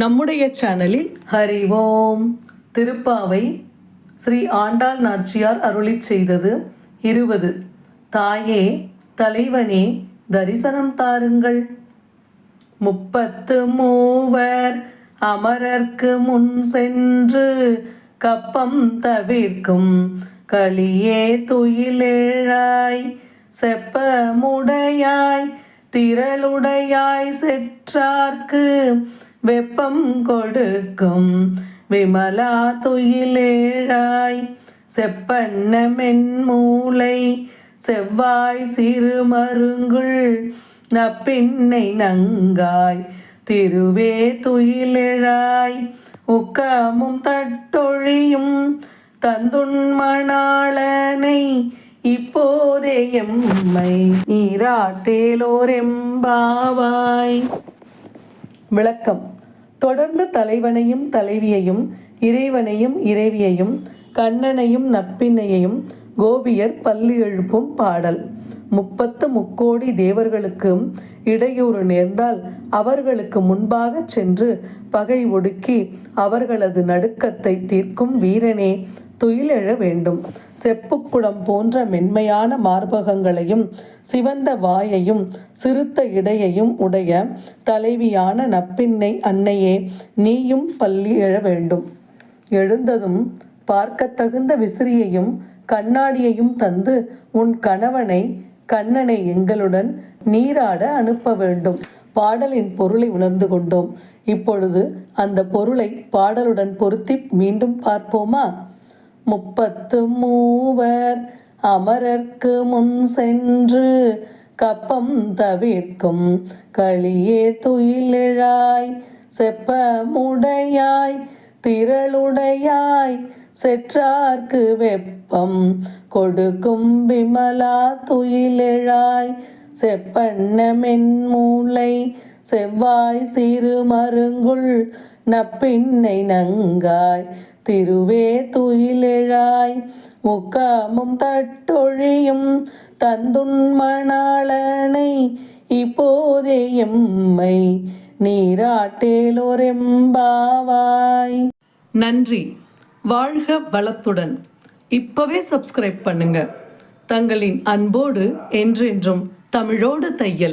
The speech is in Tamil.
நம்முடைய சேனலில் ஹரி ஓம் திருப்பாவை ஸ்ரீ ஆண்டாள் நாச்சியார் அருளிச் செய்தது இருபது. தாயே தலைவனே தரிசனம் தாருங்கள். முப்பத்து மூவர் அமரர்க்கு முன் சென்று கப்பம் தவிர்க்கும் களியே துயிலேழாய் செப்பமுடையாய் திரளுடையாய் செற்றார்க்கு வெப்பம் கொடுக்கும் விமலா துயிலேழாய் செப்பண்ண மென்மூளை செவ்வாய் சிறுமருங்குள் நப்பின்னை நங்காய் திருவே துயிலெழாய் உக்கமும் தட்டொழியும் தந்துண்மணாளனை இப்போதே எம்மை நீராட்டேலோரெம்பாவாய் விளக்கம். தொடர்ந்து தலைவனையும் தலைவியையும் இறைவனையும் இறைவியையும் கண்ணனையும் நப்பின்னையையும் கோபியர் பள்ளி எழுப்பும் பாடல். முப்பத்து முக்கோடி தேவர்களுக்கும் இடையூறு நேர்ந்தால் அவர்களுக்கு முன்பாக சென்று பகை ஒடுக்கி அவர்களது நடுக்கத்தை தீர்க்கும் வீரனே துயிலெழ வேண்டும். செப்புக்குடம் போன்ற மென்மையான மார்பகங்களையும் சிவந்த வாயையும் சிறுத்த இடையையும் உடைய தலைவியான நப்பின்னை அன்னையே நீயும் பள்ளி எழ வேண்டும். எழுந்ததும் பார்க்கத்தகுந்த விசிறியையும் கண்ணாடியையும் தந்து உன் கணவனை கண்ணனை எங்களுடன் நீராட அனுப்ப வேண்டும். பாடலின் பொருளை உணர்ந்து கொண்டோம். இப்பொழுது அந்த பொருளை பாடலுடன் பொருத்தி மீண்டும் பார்ப்போமா? முப்பத்து மூவர் அமரர்க்கு முன் சென்று கப்பம் தவிர்க்கும் களியே துயிலிழாய் செப்பமுடையாய் திரளுடையாய் செற்றார்க்கு வெப்பம் கொடுக்கும் விமலா துயிலெழாய் செப்பண்ண மென்மூளை செவ்வாய் சிறு மருங்குள் நப்பின்னை நங்காய் திருவே துயிலெழாய் முக்காமும் தட்டொழியும் தந்துண்மணாளனை இப்போதே எம்மை நீராட்டேலோரெம்பாவாய் நன்றி வாழ்க வளத்துடன் இப்பவே சப்ஸ்கிரைப் பண்ணுங்க தங்களின் அன்போடு என்றென்றும் தமிழோடு தையல்